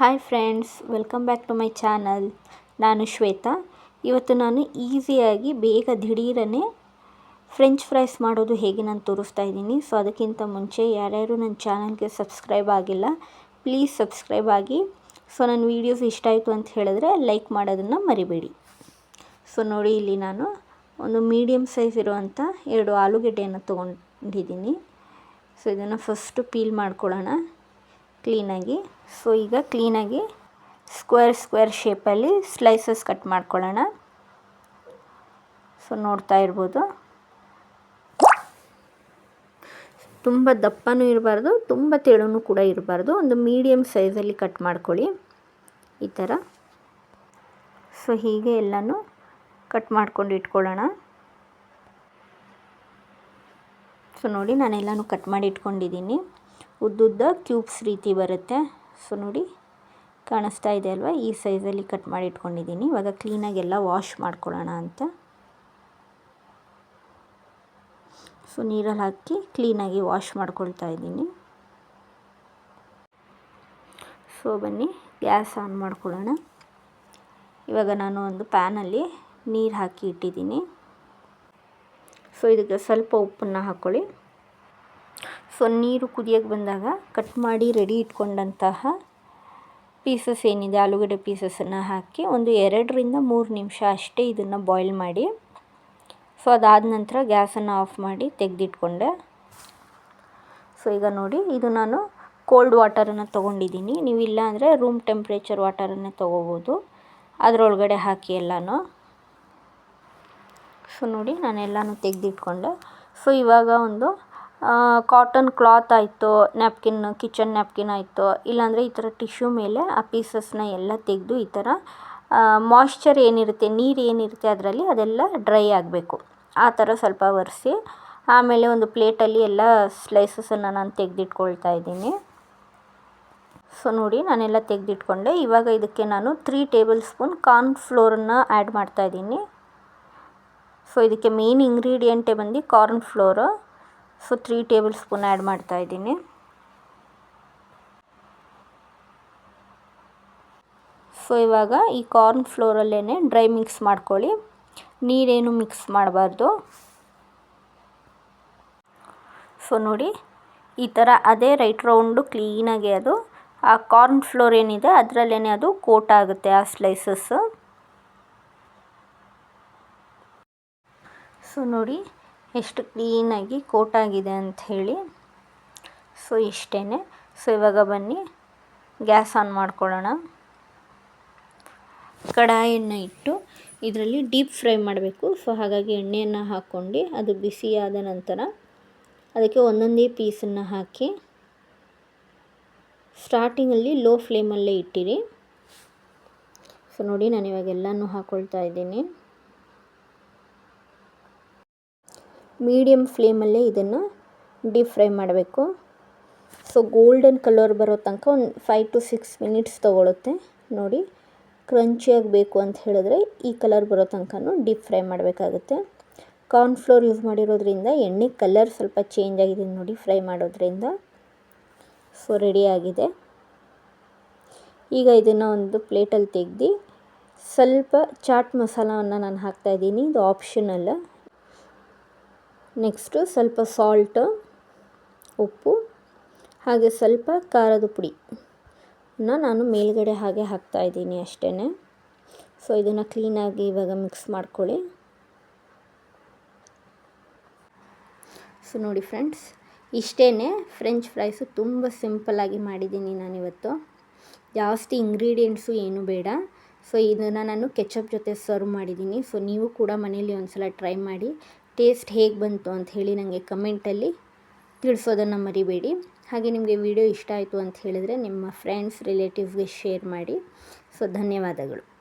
Hi friends welcome back to my channel ನಾನು ಶ್ವೇತಾ. ಇವತ್ತು ನಾನು ಈಸಿಯಾಗಿ ಬೇಗ ದಿಢೀರನೇ ಫ್ರೆಂಚ್ ಫ್ರೈಸ್ ಮಾಡೋದು ಹೇಗೆ ನಾನು ತೋರಿಸ್ತಾ ಇದ್ದೀನಿ. ಸೊ ಅದಕ್ಕಿಂತ ಮುಂಚೆ ಯಾರ್ಯಾರು ನನ್ನ ಚಾನಲ್ಗೆ ಸಬ್ಸ್ಕ್ರೈಬ್ ಆಗಿಲ್ಲ ಪ್ಲೀಸ್ ಸಬ್ಸ್ಕ್ರೈಬ್ ಆಗಿ. ಸೊ ನನ್ನ ವೀಡಿಯೋಸ್ ಇಷ್ಟ ಆಯಿತು ಅಂತ ಹೇಳಿದ್ರೆ ಲೈಕ್ ಮಾಡೋದನ್ನು ಮರಿಬೇಡಿ. ಸೊ ನೋಡಿ ಇಲ್ಲಿ ನಾನು ಒಂದು ಮೀಡಿಯಮ್ ಸೈಜ್ ಇರುವಂಥ ಎರಡು ಆಲೂಗೆಡ್ಡೆಯನ್ನು ತೊಗೊಂಡಿದ್ದೀನಿ. ಸೊ ಇದನ್ನು ಫಸ್ಟು ಪೀಲ್ ಮಾಡ್ಕೊಳ್ಳೋಣ. ಕ್ಲೀನಾಗಿ. ಸೊ ಈಗ ಕ್ಲೀನಾಗಿ ಸ್ಕ್ವೇರ್ ಸ್ಕ್ವೇರ್ ಶೇಪಲ್ಲಿ ಸ್ಲೈಸಸ್ ಕಟ್ ಮಾಡ್ಕೊಳ್ಳೋಣ. ಸೊ ನೋಡ್ತಾ ಇರ್ಬೋದು. ತುಂಬ ದಪ್ಪನೂ ಇರಬಾರ್ದು, ತುಂಬ ತೆಳುನೂ ಕೂಡ ಇರಬಾರ್ದು. ಒಂದು ಮೀಡಿಯಮ್ ಸೈಜಲ್ಲಿ ಕಟ್ ಮಾಡ್ಕೊಳ್ಳಿ. ಈ ಥರ. ಸೊ ಹೀಗೆ ಎಲ್ಲನೂ ಕಟ್ ಮಾಡ್ಕೊಂಡು ಇಟ್ಕೊಳ್ಳೋಣ. ಸೊ ನೋಡಿ ನಾನೆಲ್ಲನೂ ಕಟ್ ಮಾಡಿ ಇಟ್ಕೊಂಡಿದ್ದೀನಿ. ಉದ್ದುದ್ದ ಕ್ಯೂಬ್ಸ್ ರೀತಿ ಬರುತ್ತೆ. ಸೊ ನೋಡಿ, ಕಾಣಿಸ್ತಾ ಇದೆ ಅಲ್ವಾ? ಈ ಸೈಜಲ್ಲಿ ಕಟ್ ಮಾಡಿ ಇಟ್ಕೊಂಡಿದ್ದೀನಿ. ಇವಾಗ ಕ್ಲೀನಾಗಿ ಎಲ್ಲ ವಾಶ್ ಮಾಡ್ಕೊಳ್ಳೋಣ ಅಂತ. ಸೊ ನೀರಲ್ಲಿ ಹಾಕಿ ಕ್ಲೀನಾಗಿ ವಾಶ್ ಮಾಡ್ಕೊಳ್ತಾ ಇದ್ದೀನಿ. ಸೊ ಬನ್ನಿ, ಗ್ಯಾಸ್ ಆನ್ ಮಾಡ್ಕೊಳ್ಳೋಣ. ಇವಾಗ ನಾನು ಒಂದು ಪ್ಯಾನಲ್ಲಿ ನೀರು ಹಾಕಿ ಇಟ್ಟಿದ್ದೀನಿ. ಸೊ ಇದಕ್ಕೆ ಸ್ವಲ್ಪ ಉಪ್ಪನ್ನು ಹಾಕ್ಕೊಳ್ಳಿ ಸೊ ನೀರು ಕುದಿಯೋಕ್ಕೆ ಬಂದಾಗ ಕಟ್ ಮಾಡಿ ರೆಡಿ ಇಟ್ಕೊಂಡಂತಹ ಪೀಸಸ್ ಏನಿದೆ, ಆಲೂಗಡ್ಡೆ ಪೀಸಸನ್ನು ಹಾಕಿ ಒಂದು ಎರಡರಿಂದ ಮೂರು ನಿಮಿಷ ಅಷ್ಟೇ ಇದನ್ನು ಬಾಯ್ಲ್ ಮಾಡಿ, ಸೊ ಅದಾದ ನಂತರ ಗ್ಯಾಸನ್ನು ಆಫ್ ಮಾಡಿ ತೆಗೆದಿಟ್ಕೊಂಡೆ. ಸೊ ಈಗ ನೋಡಿ, ಇದು ನಾನು ಕೋಲ್ಡ್ ವಾಟರನ್ನು ತೊಗೊಂಡಿದ್ದೀನಿ. ನೀವು ಇಲ್ಲ ಅಂದರೆ ರೂಮ್ ಟೆಂಪ್ರೇಚರ್ ವಾಟರನ್ನೇ ತೊಗೋಬೋದು. ಅದರೊಳಗಡೆ ಹಾಕಿ ಎಲ್ಲನೂ. ಸೊ ನೋಡಿ ನಾನು ಎಲ್ಲನೂ ತೆಗೆದಿಟ್ಕೊಂಡೆ. ಸೊ ಇವಾಗ ಒಂದು ಕಾಟನ್ ಕ್ಲಾತ್ ಆಯಿತು ನ್ಯಾಪ್ಕಿನ್ ಕಿಚನ್ ನ್ಯಾಪ್ಕಿನ್ ಆಯಿತು, ಇಲ್ಲಾಂದರೆ ಈ ಥರ ಟಿಶ್ಯೂ ಮೇಲೆ ಆ ಪೀಸಸ್ನ ಎಲ್ಲ ತೆಗೆದು ಈ ಥರ ಮಾಯ್ಶ್ಚರ್ ಏನಿರುತ್ತೆ, ನೀರು ಏನಿರುತ್ತೆ ಅದರಲ್ಲಿ ಅದೆಲ್ಲ ಡ್ರೈ ಆಗಬೇಕು. ಆ ಥರ ಸ್ವಲ್ಪ ಒರೆಸಿ, ಆಮೇಲೆ ಒಂದು ಪ್ಲೇಟಲ್ಲಿ ಎಲ್ಲ ಸ್ಲೈಸಸನ್ನು ನಾನು ತೆಗೆದಿಟ್ಕೊಳ್ತಾ ಇದ್ದೀನಿ. ಸೊ ನೋಡಿ ನಾನೆಲ್ಲ ತೆಗೆದಿಟ್ಕೊಂಡೆ. ಇವಾಗ ಇದಕ್ಕೆ ನಾನು ತ್ರೀ ಟೇಬಲ್ ಸ್ಪೂನ್ ಕಾರ್ನ್ ಫ್ಲೋರನ್ನು ಆ್ಯಡ್ ಮಾಡ್ತಾಯಿದ್ದೀನಿ ಸೊ ಇದಕ್ಕೆ ಮೇನ್ ಇಂಗ್ರೀಡಿಯೆಂಟೇ ಬಂದು corn flour so three tablespoon add ಮಾಡ್ತಾ ಇದ್ದೀನಿ. ಸೊ ಇವಾಗ ಈ ಕಾರ್ನ್ ಫ್ಲೋರಲ್ಲೇ ಡ್ರೈ ಮಿಕ್ಸ್ ಮಾಡ್ಕೊಳ್ಳಿ. ನೀರೇನು ಮಿಕ್ಸ್ ಮಾಡಬಾರ್ದು. ಸೊ ನೋಡಿ, ಈ ಥರ ಅದೇ ರೈಟ್ ರೌಂಡು ಕ್ಲೀನಾಗಿ ಅದು, ಆ ಕಾರ್ನ್ ಫ್ಲೋರ್ ಏನಿದೆ ಅದರಲ್ಲೇ ಅದು ಕೋಟ್ ಆಗುತ್ತೆ ಆ ಸ್ಲೈಸಸ್ಸು. ಸೊ ನೋಡಿ ಎಷ್ಟು ಕ್ಲೀನಾಗಿ ಕೋಟ್ ಅಂತ ಹೇಳಿ. ಸೊ ಇಷ್ಟೇ ಸೊ, ಇವಾಗ ಬನ್ನಿ. ಗ್ಯಾಸ್ ಆನ್ ಮಾಡ್ಕೊಳ್ಳೋಣ. ಕಡಾಯಿಯನ್ನು ಇಟ್ಟು ಇದರಲ್ಲಿ ಡೀಪ್ ಫ್ರೈ ಮಾಡಬೇಕು. ಸೊ, ಹಾಗಾಗಿ ಎಣ್ಣೆಯನ್ನು ಹಾಕ್ಕೊಂಡು ಅದು ಬಿಸಿಯಾದ ನಂತರ ಅದಕ್ಕೆ ಒಂದೊಂದೇ ಪೀಸನ್ನು ಹಾಕಿ ಸ್ಟಾರ್ಟಿಂಗಲ್ಲಿ ಲೋ ಫ್ಲೇಮಲ್ಲೇ ಇಟ್ಟಿರಿ. ಸೊ, ನೋಡಿ ನಾನು ಇವಾಗ ಎಲ್ಲನೂ ಹಾಕ್ಕೊಳ್ತಾ ಇದ್ದೀನಿ. ಮೀಡಿಯಮ್ ಫ್ಲೇಮಲ್ಲೇ ಇದನ್ನು ಡೀಪ್ ಫ್ರೈ ಮಾಡಬೇಕು. ಸೊ, ಗೋಲ್ಡನ್ ಕಲರ್ ಬರೋ ತನಕ ಒಂದು ಫೈವ್ ಟು ಸಿಕ್ಸ್ ಮಿನಿಟ್ಸ್ ತೊಗೊಳುತ್ತೆ. ನೋಡಿ ಕ್ರಂಚಿಯಾಗಿ ಬೇಕು ಅಂತ ಹೇಳಿದ್ರೆ ಈ ಕಲರ್ ಬರೋ ತನಕ ಡೀಪ್ ಫ್ರೈ ಮಾಡಬೇಕಾಗುತ್ತೆ. ಕಾರ್ನ್ಫ್ಲೋರ್ ಯೂಸ್ ಮಾಡಿರೋದ್ರಿಂದ ಎಣ್ಣೆ ಕಲರ್ ಸ್ವಲ್ಪ ಚೇಂಜ್ ಆಗಿದೆ ನೋಡಿ ಫ್ರೈ ಮಾಡೋದ್ರಿಂದ. ಸೊ ರೆಡಿಯಾಗಿದೆ ಈಗ ಇದನ್ನು ಒಂದು ಪ್ಲೇಟಲ್ಲಿ ತೆಗೆದು ಸ್ವಲ್ಪ ಚಾಟ್ ಮಸಾಲವನ್ನು ನಾನು ಹಾಕ್ತಾಯಿದ್ದೀನಿ ಇದು ಆಪ್ಷನಲ್ಲ ನೆಕ್ಸ್ಟು ಸ್ವಲ್ಪ ಸಾಲ್ಟು ಉಪ್ಪು, ಹಾಗೆ ಸ್ವಲ್ಪ ಖಾರದ ಪುಡಿ. ನಾನು ಮೇಲ್ಗಡೆ ಹಾಗೆ ಹಾಕ್ತಾಯಿದ್ದೀನಿ ಅಷ್ಟೇ ಸೊ ಇದನ್ನು ಕ್ಲೀನಾಗಿ ಇವಾಗ ಮಿಕ್ಸ್ ಮಾಡ್ಕೊಳ್ಳಿ. ಸೊ ನೋಡಿ ಫ್ರೆಂಡ್ಸ್ ಇಷ್ಟೇ ಫ್ರೆಂಚ್ ಫ್ರೈಸು ತುಂಬ ಸಿಂಪಲ್ಲಾಗಿ ಮಾಡಿದ್ದೀನಿ ನಾನಿವತ್ತು. ಜಾಸ್ತಿ ಇಂಗ್ರೀಡಿಯೆಂಟ್ಸು ಏನೂ ಬೇಡ. ಸೊ ಇದನ್ನು ನಾನು ಕೆಚಪ್ ಜೊತೆ ಸರ್ವ್ ಮಾಡಿದ್ದೀನಿ. ಸೊ ನೀವು ಕೂಡ ಮನೇಲಿ ಒಂದು ಸಲ ಟ್ರೈ ಮಾಡಿ. ಟೇಸ್ಟ್ ಹೇಗೆ ಬಂತು ಅಂತ ಹೇಳಿ ನನಗೆ ಕಮೆಂಟಲ್ಲಿ ತಿಳಿಸೋದನ್ನು ಮರಿಬೇಡಿ. ಹಾಗೆ ನಿಮಗೆ ವಿಡಿಯೋ ಇಷ್ಟ ಆಯಿತು ಅಂತ ಹೇಳಿದರೆ ನಿಮ್ಮ ಫ್ರೆಂಡ್ಸ್ ರಿಲೇಟಿವ್ಸ್ಗೆ ಶೇರ್ ಮಾಡಿ. ಸೊ ಧನ್ಯವಾದಗಳು.